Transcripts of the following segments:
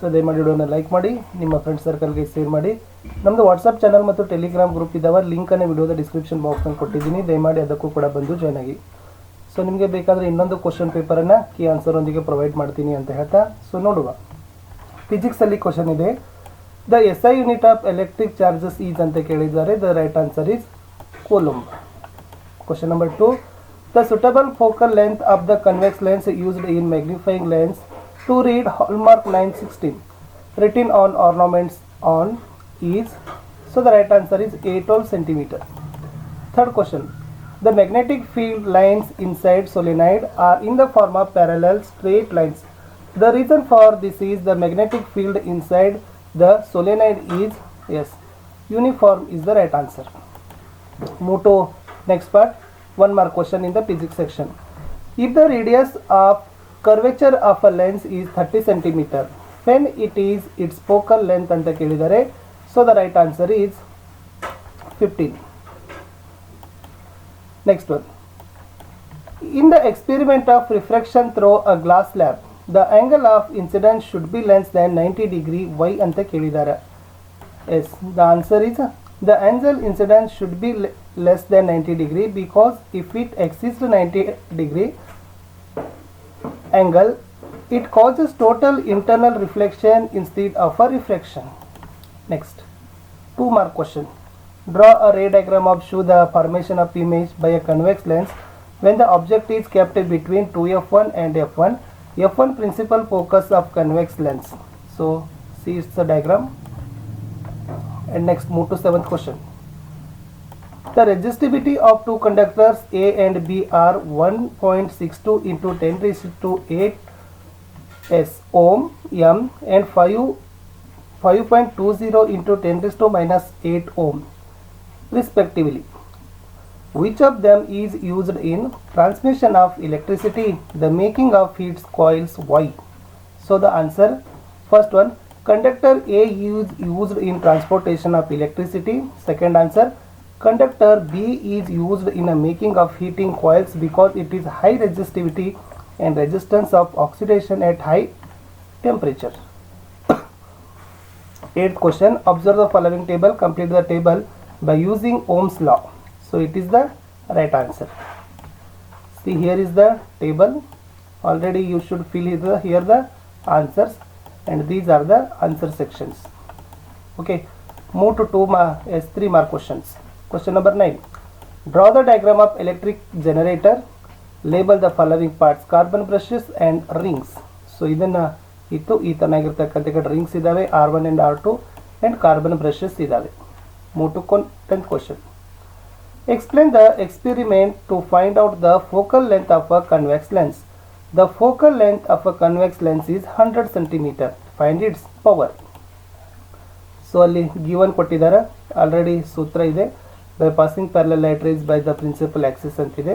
So ದಯಮಾಡಿ ವಿಡಿಯೋನ like ಮಾಡಿ, ನಿಮ್ಮ ಫ್ರೆಂಡ್ ಸರ್ಕಲ್ಗೆ ಶೇರ್ ಮಾಡಿ. ನಮ್ಮದು ವಾಟ್ಸಪ್ ಚಾನಲ್ ಮತ್ತು ಟೆಲಿಗ್ರಾಮ್ ಗ್ರೂಪ್ ಇದ್ದಾವೆ ಲಿಂಕನ್ನು ವಿಡಿಯೋದ ಡಿಸ್ಕ್ರಿಪ್ಷನ್ ಬಾಕ್ಸ್ನಲ್ಲಿ ಕೊಟ್ಟಿದ್ದೀನಿ. ದಯಮಾಡಿ ಅದಕ್ಕೂ ಕೂಡ ಬಂದು ಜಾಯ್ನ್ ಆಗಿ. ಸೊ ನಿಮಗೆ ಬೇಕಾದರೆ ಇನ್ನೊಂದು ಕ್ವಶನ್ ಪೇಪರನ್ನು ಕೀ ಆನ್ಸರ್ ಒಂದಿಗೆ ಪ್ರೊವೈಡ್ ಮಾಡ್ತೀನಿ ಅಂತ ಹೇಳ್ತಾ. ಸೊ ನೋಡುವ. ಫಿಸಿಕ್ಸಲ್ಲಿ ಕ್ವಶನ್ ಇದೆ. The S I unit of electric charges is ಅಂತ ಕೇಳಿದ್ದಾರೆ. The right answer is coulomb question number two the suitable focal length of the convex lens used in magnifying lens To read Hallmark 916 written on ornaments on is so the right answer is 8.12 centimeter. Third question. The magnetic field lines inside solenoid are in the form of parallel straight lines. The reason for this is the magnetic field inside the solenoid is yes. Uniform is the right answer. Moto next part. One more question in the physics section. If the radius of curvature of a lens is 30 centimeter, when it is its focal length ಅಂತ ಕೇಳಿದರೆ so the right answer is 15. Next one. In the experiment of refraction through a glass slab, the angle of incidence should be less than 90 degree. Why ಅಂತ ಕೇಳಿದ್ದಾರೆ Yes, the answer is the angle incidence should be le- less than 90 degree because if it exceeds 90 degree angle, it causes total internal reflection instead of a refraction. Next, two mark question. Draw a ray diagram of show the formation of image by a convex lens when the object is kept between 2f1 and f1. f1 principal focus of convex lens. So see it's the diagram. And next move to seventh question. The resistivity of two conductors A and B are 1.62 into 10 raised to 8 S ohm M and 5 5.20 into 10 raised to minus 8 ohm respectively. Which of them is used in transmission of electricity, the making of heat coils Y? So the answer, first one, conductor A is used in transportation of electricity. Second answer, conductor B is used in the making of heating coils because it is high resistivity and resistance of oxidation at high temperature. Eighth question, observe the following table, complete the table by using Ohm's law. So it is the right answer. See here is the table. Already you should fill here the, here the answers and these are the answer sections. Okay, move to two mark, yes, uh, three mark questions. Question number 9. Draw the diagram of electric generator. Label the following parts carbon brushes and rings. So ಇದನ್ನು ಇತ್ತು ಈ ತನಾಗಿರ್ತಕ್ಕಂಥ ಕಡೆ rings ಇದ್ದಾವೆ R one and R two and carbon brushes ಇದ್ದಾವೆ move to ಕೊನ್ tenth question explain the experiment to find out the focal length of a convex lens the focal length of a convex lens is hundred centimetre find its power so ಅಲ್ಲಿ given ಕೊಟ್ಟಿದ್ದಾರೆ. Already ಸೂತ್ರ ಇದೆ. By passing parallel light rays by the principal axis ಅಂತಿದೆ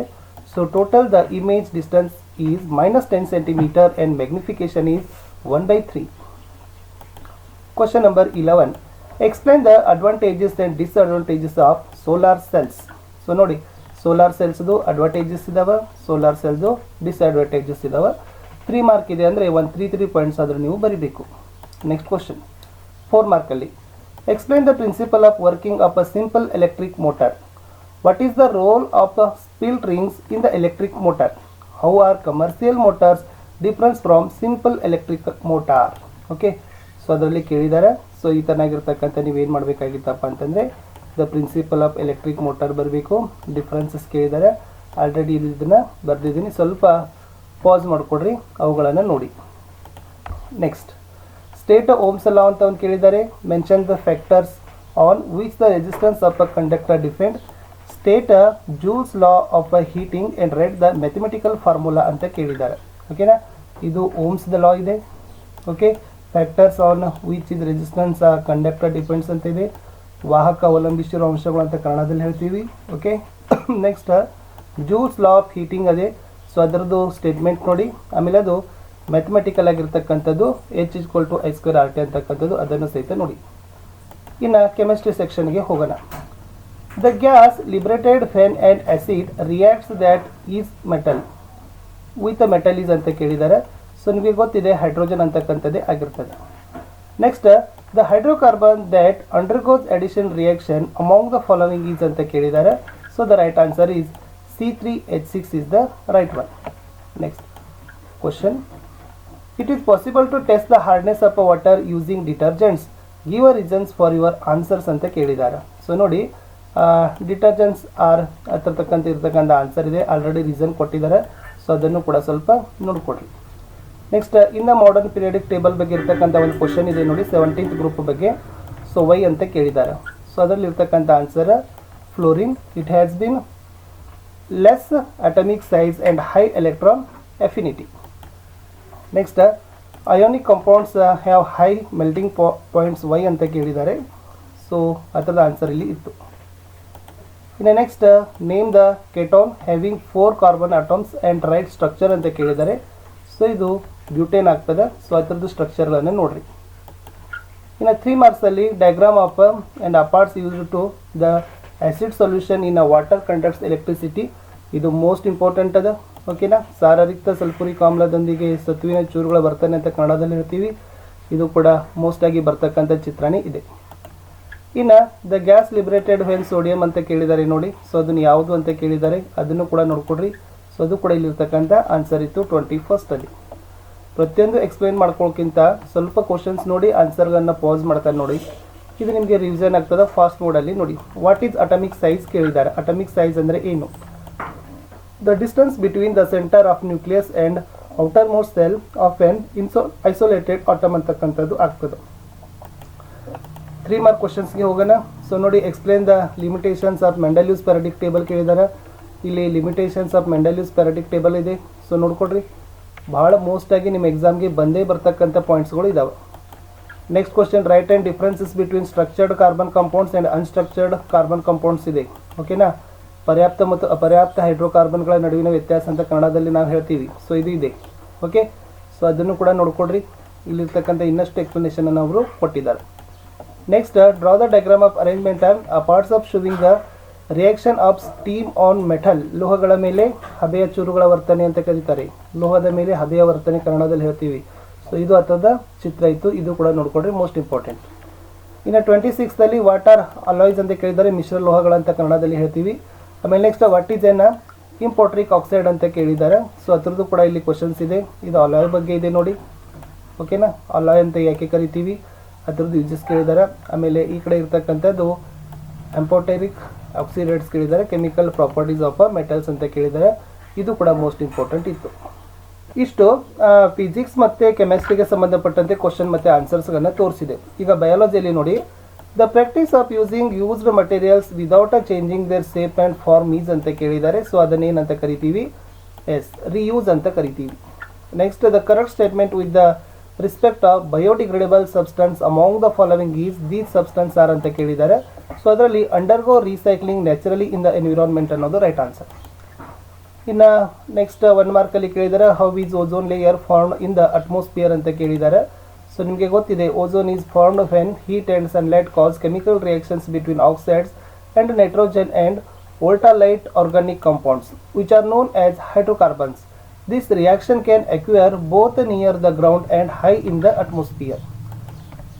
so total the image distance is minus ten centimetre and magnification is one by three question number eleven explain the advantages and disadvantages of solar cells so ನೋಡಿ solar ಸೆಲ್ಸ್ದು advantages ಇದಾವೆ solar ಸೆಲ್ಸ್ದು disadvantages ಇದಾವೆ. Three mark ಇದೆ ಅಂದರೆ ಒಂದು three three points ಆದರೂ ನೀವು ಬರೀಬೇಕು. ನೆಕ್ಸ್ಟ್ ಕ್ವಶನ್ ಫೋರ್ ಮಾರ್ಕಲ್ಲಿ explain the principle of working of a simple electric motor what is the role of the split rings in the electric motor how are commercial motors difference from simple electric motor okay so ಅದರಲ್ಲಿ ಕೇಳಿದ್ದಾರೆ so ಈ ಥರನಾಗಿರ್ತಕ್ಕಂಥ ನೀವೇನು ಮಾಡಬೇಕಾಗಿತ್ತಪ್ಪ ಅಂತಂದರೆ the principle of electric motor ಬರಬೇಕು. Differences ಕೇಳಿದ್ದಾರೆ already ಇದನ್ನು ಬರೆದಿದ್ದೀನಿ. ಸ್ವಲ್ಪ ಪಾಸ್ ಮಾಡಿಕೊಡ್ರಿ. ಅವುಗಳನ್ನು ನೋಡಿ. ನೆಕ್ಸ್ಟ್ ಸ್ಟೇಟ್ ಓಮ್ಸ್ ಲಾ ಅಂತ ಒಂದು ಕೇಳಿದ್ದಾರೆ mention the factors on which the resistance of a conductor depend state joule's law of a heating and read the mathematical formula ಅಂತ ಕೇಳಿದ್ದಾರೆ ಓಕೆನಾ ಇದು ಓಮ್ಸ್ ದ ಲಾ ಇದೆ. Okay factors on which is resistance conductor depends ಅಂತ ಇದೆ. ವಾಹಕ ಅವಲಂಬಿಸಿರೋ ಅಂಶಗಳು ಅಂತ ಕನ್ನಡದಲ್ಲಿ ಹೇಳ್ತೀವಿ. Okay next joule's law of heating ಅದೇ. ಸೊ ಅದರದ್ದು ಸ್ಟೇಟ್ಮೆಂಟ್ ನೋಡಿ. ಆಮೇಲೆ ಅದು ಮ್ಯಾಥಮೆಟಿಕಲ್ ಆಗಿರ್ತಕ್ಕಂಥದ್ದು H is equal to I square R T ಅಂತಕ್ಕಂಥದ್ದು ಅದನ್ನು ಸಹಿತ ನೋಡಿ. ಇನ್ನು ಕೆಮಿಸ್ಟ್ರಿ ಸೆಕ್ಷನ್ಗೆ ಹೋಗೋಣ. The gas liberated when and acid reacts that is metal with metal is ಅಂತ ಕೇಳಿದ್ದಾರೆ ಸೊ ನಿಮಗೆ ಗೊತ್ತಿದೆ ಹೈಡ್ರೋಜನ್ ಅಂತಕ್ಕಂಥದ್ದೇ ಆಗಿರ್ತದೆ. Next the hydrocarbon that undergoes addition reaction among the following is ಅಂತ ಕೇಳಿದ್ದಾರೆ so the right answer is C three H six is the right one next question it is possible to test the hardness of water using detergents Give a reasons for your answers ಅಂತ ಕೇಳಿದ್ದಾರೆ so ನೋಡಿ detergents are ಹತ್ರ ತಕ್ಕಂತ ಇರ್ತಕ್ಕಂಥ answer ಇದೆ. Already reason ಕೊಟ್ಟಿದ್ದಾರೆ. So ಅದನ್ನು ಕೂಡ ಸ್ವಲ್ಪ ನೋಡಿಕೊಡ್ರಿ ನೆಕ್ಸ್ಟ್ ಇನ್ನ ಮಾಡರ್ನ್ ಪೀರಿಯಡಿಕ್ ಟೇಬಲ್ ಬಗ್ಗೆ ಇರ್ತಕ್ಕಂಥ ಒಂದು ಕ್ವಶನ್ ಇದೆ ನೋಡಿ ಸೆವೆಂಟೀನ್ತ್ ಗ್ರೂಪ್ ಬಗ್ಗೆ. ಸೊ ವೈ ಅಂತ ಕೇಳಿದ್ದಾರೆ ಸೊ ಅದರಲ್ಲಿ ಇರ್ತಕ್ಕಂಥ answer fluorine it has been less atomic size and high electron affinity next ionic compounds have high melting points why ಅಂತ ಕೇಳಿದ್ದಾರೆ? ಸೊ ಅದರದ ಆನ್ಸರ್ ಇಲ್ಲಿ ಇತ್ತು. ಇನ್ನು next name the ketone having four carbon atoms and write structure ಅಂತ ಕೇಳಿದ್ದಾರೆ. So ಇದು butane ಆಗ್ತದೆ. ಸೊ ಅದರದ್ದು ಸ್ಟ್ರಕ್ಚರ್ಗಳನ್ನು ನೋಡ್ರಿ. ಇನ್ನು three ಮಾರ್ಕ್ಸಲ್ಲಿ diagram of and apparatus use to the acid solution in a water conducts electricity ಇದು ಮೋಸ್ಟ್ ಇಂಪಾರ್ಟೆಂಟ್ ಅದ. ಓಕೆನಾ ಸಾರರಿಕ್ತ ಸಲ್ಫುರಿಕ್ ಆಮ್ಲದೊಂದಿಗೆ ಸತ್ವಿನ ಚೂರುಗಳು ಬರ್ತಾನೆ ಅಂತ ಕನ್ನಡದಲ್ಲಿ ಇರ್ತೀವಿ ಇದು ಕೂಡ ಮೋಸ್ಟ್ ಆಗಿ ಬರ್ತಕ್ಕಂಥ ಚಿತ್ರಣ ಇದೆ. ಇನ್ನು the gas liberated when sodium ಅಂತ ಕೇಳಿದ್ದಾರೆ ನೋಡಿ. ಸೊ ಅದನ್ನು ಯಾವುದು ಅಂತ ಕೇಳಿದ್ದಾರೆ ಅದನ್ನು ಕೂಡ ನೋಡ್ಕೊಡ್ರಿ. ಸೊ ಅದು ಕೂಡ ಇಲ್ಲಿರ್ತಕ್ಕಂಥ ಆನ್ಸರ್ ಇತ್ತು ಟ್ವೆಂಟಿ ಫಸ್ಟಲ್ಲಿ ಪ್ರತಿಯೊಂದು ಎಕ್ಸ್ಪ್ಲೈನ್ ಮಾಡ್ಕೊಳ್ಳೋಕ್ಕಿಂತ ಸ್ವಲ್ಪ ಕ್ವಶನ್ಸ್ ನೋಡಿ ಆನ್ಸರ್ಗಳನ್ನು ಪಾಸ್ ಮಾಡ್ತಾರೆ ನೋಡಿ. ಇದು ನಿಮಗೆ ರಿವಿಷನ್ ಆಗ್ತದೆ ಫಾಸ್ಟ್ ಮೋಡಲ್ಲಿ ನೋಡಿ. ವಾಟ್ ಈಸ್ ಅಟಮಿಕ್ ಸೈಜ್ ಕೇಳಿದ್ದಾರೆ ಅಟಮಿಕ್ ಸೈಜ್ ಅಂದರೆ ಏನು? The distance between the centre of nucleus and outermost shell of an ಇನ್ಸೋ isolated atom ಅಂತಕ್ಕಂಥದ್ದು ಆಗ್ತದೆ ತ್ರೀ ಮಾರ್ಕ್ ಕ್ವಶನ್ಸ್ಗೆ ಹೋಗೋಣ. ಸೊ ನೋಡಿ explain the limitations of Mendeleev's periodic table ಕೇಳಿದ್ದಾರೆ ಇಲ್ಲಿ limitations of Mendeleev's periodic table ಇದೆ. ಸೊ ನೋಡ್ಕೊಡ್ರಿ ಭಾಳ ಮೋಸ್ಟಾಗಿ ನಿಮ್ಮ ಎಕ್ಸಾಮ್ಗೆ ಬಂದೇ ಬರ್ತಕ್ಕಂಥ ಪಾಯಿಂಟ್ಸ್ಗಳು ಇದಾವೆ. Next question write and differences between saturated carbon compounds and unsaturated carbon compounds ಇದೆ. ಓಕೆನಾ ಪರ್ಯಾಪ್ತ ಮತ್ತು ಅಪರ್ಯಾಪ್ತ ಹೈಡ್ರೋಕಾರ್ಬನ್ಗಳ ನಡುವಿನ ವ್ಯತ್ಯಾಸ ಅಂತ ಕನ್ನಡದಲ್ಲಿ ನಾವು ಹೇಳ್ತೀವಿ. ಸೊ ಇದು ಇದೆ. ಓಕೆ ಸೊ ಅದನ್ನು ಕೂಡ ನೋಡ್ಕೊಡ್ರಿ. ಇಲ್ಲಿರ್ತಕ್ಕಂಥ ಇನ್ನಷ್ಟು ಎಕ್ಸ್ಪ್ಲನೇಷನನ್ನು ಅವರು ಕೊಟ್ಟಿದ್ದಾರೆ. Next draw the diagram of arrangement and parts of showing the reaction of steam on metal ಲೋಹಗಳ ಮೇಲೆ ಹಬೆಯ ಚೂರುಗಳ ವರ್ತನೆ ಅಂತ ಕರೀತಾರೆ. ಲೋಹದ ಮೇಲೆ ಹಬೆಯ ವರ್ತನೆ ಕನ್ನಡದಲ್ಲಿ ಹೇಳ್ತೀವಿ. ಸೊ ಇದು ಅಥದ ಚಿತ್ರ ಇತ್ತು. ಇದು ಕೂಡ ನೋಡ್ಕೊಡ್ರಿ. ಮೋಸ್ಟ್ ಇಂಪಾರ್ಟೆಂಟ್ ಇನ್ನು ಟ್ವೆಂಟಿ ಸಿಕ್ಸ್ದಲ್ಲಿ ವಾಟರ್ ಅಲಾಯ್ಸ್ ಅಂತ ಕೇಳಿದರೆ ಮಿಶ್ರ ಲೋಹಗಳಂತ ಕನ್ನಡದಲ್ಲಿ ಹೇಳ್ತೀವಿ. ಆಮೇಲೆ next what is an amphoteric oxide ಅಂತ ಕೇಳಿದ್ದಾರೆ. ಸೊ ಅದ್ರದ್ದು ಕೂಡ ಇಲ್ಲಿ ಕ್ವಶನ್ಸ್ ಇದೆ. ಇದು ಅಲಾಯ್ ಬಗ್ಗೆ ಇದೆ ನೋಡಿ. ಓಕೆನಾ ಅಲಾಯ್ ಅಂತ ಯಾಕೆ ಕರಿತೀವಿ? ಅದ್ರದ್ದು ಯೂಸಸ್ ಕೇಳಿದ್ದಾರೆ ಆಮೇಲೆ ಈ ಕಡೆ ಇರ್ತಕ್ಕಂಥದ್ದು ಎಂಪೋಟೆರಿಕ್ ಆಕ್ಸಿಡೇಟ್ಸ್ ಕೇಳಿದ್ದಾರೆ ಕೆಮಿಕಲ್ ಪ್ರಾಪರ್ಟೀಸ್ ಆಫ್ ಮೆಟಲ್ಸ್ ಅಂತ ಕೇಳಿದ್ದಾರೆ ಇದು ಕೂಡ ಮೋಸ್ಟ್ ಇಂಪಾರ್ಟೆಂಟ್ ಇತ್ತು. ಇಷ್ಟು ಫಿಸಿಕ್ಸ್ ಮತ್ತು ಕೆಮಿಸ್ಟ್ರಿಗೆ ಸಂಬಂಧಪಟ್ಟಂತೆ ಕ್ವಶನ್ ಮತ್ತು ಆನ್ಸರ್ಸ್ಗಳನ್ನು ತೋರಿಸಿದೆ. ಈಗ ಬಯಾಲಜಿಯಲ್ಲಿ ನೋಡಿ. The practice of using used materials without changing their shape and form is ಅಂತ ಕೇಳಿದ್ದಾರೆ. ಸೊ ಅದನ್ನೇನಂತ ಕರಿತೀವಿ? ಎಸ್ ರಿಯೂಸ್ ಅಂತ ಕರಿತೀವಿ. Next the correct statement with the respect of biodegradable substance among the following is these substance are ಅಂತ ಕೇಳಿದ್ದಾರೆ. So ಅದರಲ್ಲಿ undergo recycling naturally in the environment ಅನ್ನೋದು ರೈಟ್ ಆನ್ಸರ್ ಇನ್ನು ನೆಕ್ಸ್ಟ್ ಒನ್ ಮಾರ್ಕಲ್ಲಿ ಕೇಳಿದ್ದಾರೆ how is ozone layer form in the atmosphere ಅಂತ ಕೇಳಿದ್ದಾರೆ. So ನಿಮಗೆ ಗೊತ್ತಿದೆ ozone is formed when heat and sunlight cause chemical reactions between oxides and nitrogen and ultralight organic compounds, which are known as hydrocarbons. This reaction can occur both near the ground and high in the atmosphere.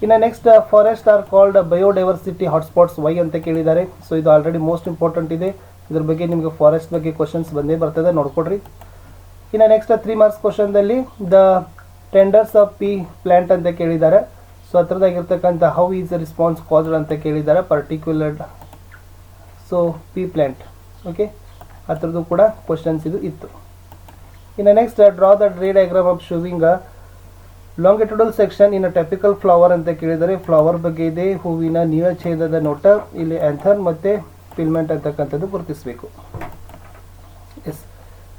ಇನ್ನು next forest are called biodiversity hotspots why ಅಂತ ಕೇಳಿದ್ದಾರೆ so ಇದು already most important ಇದೆ ಇದ್ರ ಬಗ್ಗೆ ನಿಮಗೆ forest ಬಗ್ಗೆ questions ಬಂದೇ ಬರ್ತದೆ, ನೋಡ್ಕೊಡ್ರಿ ಇನ್ನು next three marks ಕ್ವಶನ್ದಲ್ಲಿ the tenders of P plant ಅಂತ ಕೇಳಿದ್ದಾರೆ. ಸೊ ಹತ್ರದಾಗಿರ್ತಕ್ಕಂಥ ಹೌ ಈಸ್ ರಿಸ್ಪಾನ್ಸ್ ಕಾಸ್ಡ್ ಅಂತ ಕೇಳಿದ್ದಾರೆ particular so P plant okay ಹತ್ರದ್ದು ಕೂಡ ಕ್ವಶನ್ಸ್ ಇದು ಇತ್ತು. ಇನ್ನು next draw the draw diagram of showing longitudinal section in typical flower ಅಂತ ಕೇಳಿದರೆ ಫ್ಲವರ್ ಬಗ್ಗೆ ಇದೆ, ಹೂವಿನ ನೀಳಛೇದದ ನೋಟ, ಇಲ್ಲಿ ಆ್ಯಂಥರ್ ಮತ್ತು ಪಿಲ್ಮೆಂಟ್ ಅಂತಕ್ಕಂಥದ್ದು ಗುರುತಿಸಬೇಕು.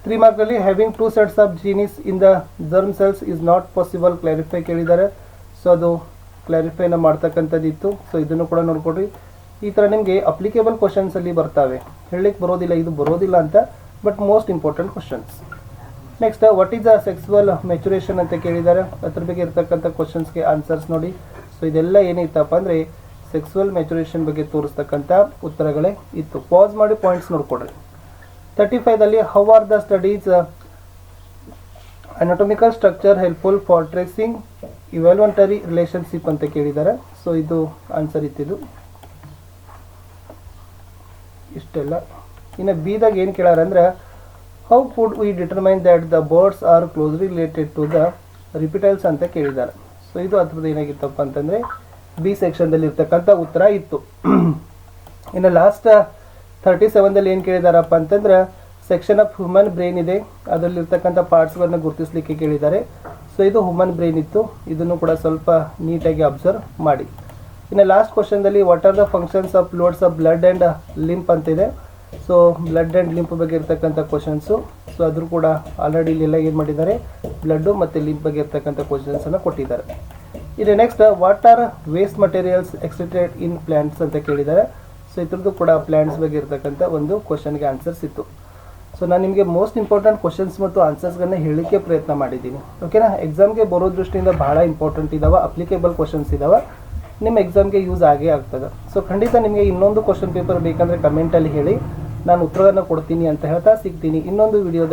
Three ಮಾರ್ಕಲ್ಲಿ having two sets of genes in the germ cells is not possible clarify ಕೇಳಿದ್ದಾರೆ. ಸೊ ಅದು ಕ್ಲಾರಿಫೈನ ಮಾಡ್ತಕ್ಕಂಥದ್ದಿತ್ತು ಸೊ ಇದನ್ನು ಕೂಡ ನೋಡ್ಕೊಡ್ರಿ. ಈ ಥರ ನಿಮಗೆ ಅಪ್ಲಿಕೇಬಲ್ ಕ್ವಶನ್ಸಲ್ಲಿ ಬರ್ತಾವೆ. ಹೇಳಲಿಕ್ಕೆ ಬರೋದಿಲ್ಲ, ಇದು ಬರೋದಿಲ್ಲ ಅಂತ but most important questions next what is the sexual maturation ಅಂತ ಕೇಳಿದ್ದಾರೆ. ಅದ್ರ ಬಗ್ಗೆ ಇರ್ತಕ್ಕಂಥ ಕ್ವಶನ್ಸ್ಗೆ ಆನ್ಸರ್ಸ್ ನೋಡಿ. ಸೊ ಇದೆಲ್ಲ ಏನಿತ್ತಪ್ಪ ಅಂದರೆ ಸೆಕ್ಸುವಲ್ ಮೆಚುರೇಷನ್ ಬಗ್ಗೆ ತೋರಿಸ್ತಕ್ಕಂಥ ಉತ್ತರಗಳೇ ಇತ್ತು. ಪಾಸ್ ಮಾಡಿ ಪಾಯಿಂಟ್ಸ್ ನೋಡ್ಕೊಡ್ರಿ. Thirty ಫೈವ್ದಲ್ಲಿ how are the studies anatomical structure helpful for tracing evolutionary relationship ಅಂತ ಕೇಳಿದ್ದಾರೆ. ಸೊ ಇದು ಆನ್ಸರ್ ಇತ್ತಿದು. ಇಷ್ಟೆಲ್ಲ. ಇನ್ನು ಬಿದಾಗ ಏನು ಕೇಳಾರೆ ಅಂದ್ರೆ how could we determine that the birds are closely related to the reptiles ಅಂತ ಕೇಳಿದ್ದಾರೆ. ಸೊ ಇದು ಅದ್ರದ್ದು ಏನಾಗಿತ್ತಪ್ಪ ಅಂತಂದರೆ ಬಿ ಸೆಕ್ಷನ್ದಲ್ಲಿ ಇರ್ತಕ್ಕಂಥ ಉತ್ತರ ಇತ್ತು. ಇನ್ನು ಲಾಸ್ಟ್ ಥರ್ಟಿ ಸೆವೆನ್ದಲ್ಲಿ ಏನು ಕೇಳಿದಾರಪ್ಪ ಅಂತಂದ್ರೆ ಸೆಕ್ಷನ್ ಆಫ್ ಹ್ಯೂಮನ್ ಬ್ರೈನ್ ಇದೆ. ಅದರಲ್ಲಿರ್ತಕ್ಕಂಥ ಪಾರ್ಟ್ಸ್ಗಳನ್ನ ಗುರುತಿಸಲಿಕ್ಕೆ ಕೇಳಿದ್ದಾರೆ. ಸೊ ಇದು ಹ್ಯೂಮನ್ ಬ್ರೈನ್ ಇತ್ತು. ಇದನ್ನು ಕೂಡ ಸ್ವಲ್ಪ ನೀಟಾಗಿ ಅಬ್ಸರ್ವ್ ಮಾಡಿ. ಇನ್ನು last ಕ್ವಶನ್ದಲ್ಲಿ what are the functions of loads of blood and lymph ಅಂತಿದೆ. ಸೊ ಬ್ಲಡ್ ಆ್ಯಂಡ್ ಲಿಂಪ್ ಬಗ್ಗೆ ಇರ್ತಕ್ಕಂಥ ಕ್ವಶನ್ಸು ಸೊ ಅದರೂ ಕೂಡ ಆಲ್ರೆಡಿ ಇಲ್ಲೆಲ್ಲ ಏನು ಮಾಡಿದ್ದಾರೆ? ಬ್ಲಡ್ಡು ಮತ್ತು ಲಿಂಪ್ ಬಗ್ಗೆ ಇರ್ತಕ್ಕಂಥ ಕ್ವಶನ್ಸನ್ನು ಕೊಟ್ಟಿದ್ದಾರೆ. ಇದು next what are waste materials excreted in plants ಅಂತ ಕೇಳಿದ್ದಾರೆ. ಸೊ ಇದ್ರದ್ದು ಕೂಡ ಪ್ಲ್ಯಾಂಟ್ಸ್ ಬಗ್ಗೆ ಇರ್ತಕ್ಕಂಥ ಒಂದು ಕ್ವಶನ್ಗೆ ಆನ್ಸರ್ಸ್ ಇತ್ತು. ಸೊ ನಾನು ನಿಮಗೆ ಮೋಸ್ಟ್ ಇಂಪಾರ್ಟೆಂಟ್ ಕ್ವಶನ್ಸ್ ಮತ್ತು ಆನ್ಸರ್ಸ್ಗಳನ್ನ ಹೇಳಲಿಕ್ಕೆ ಪ್ರಯತ್ನ ಮಾಡಿದ್ದೀನಿ. ಓಕೆನಾ ಎಕ್ಸಾಮ್ಗೆ ಬರೋ ದೃಷ್ಟಿಯಿಂದ ಭಾಳ ಇಂಪಾರ್ಟೆಂಟ್ ಇದಾವೆ ಅಪ್ಲಿಕೇಬಲ್ ಕ್ವಶನ್ಸ್ ಇದಾವೆ. ನಿಮ್ಮ ಎಕ್ಸಾಮ್ಗೆ ಯೂಸ್ ಆಗೇ ಆಗ್ತದೆ. ಸೊ ಖಂಡಿತ ನಿಮಗೆ ಇನ್ನೊಂದು ಕ್ವಶನ್ ಪೇಪರ್ ಬೇಕಂದರೆ ಕಮೆಂಟಲ್ಲಿ ಹೇಳಿ, ನಾನು ಉತ್ತರವನ್ನು ಕೊಡ್ತೀನಿ ಅಂತ ಹೇಳ್ತಾ ಸಿಗ್ತೀನಿ. ಇನ್ನೊಂದು ವಿಡಿಯೋದಲ್ಲಿ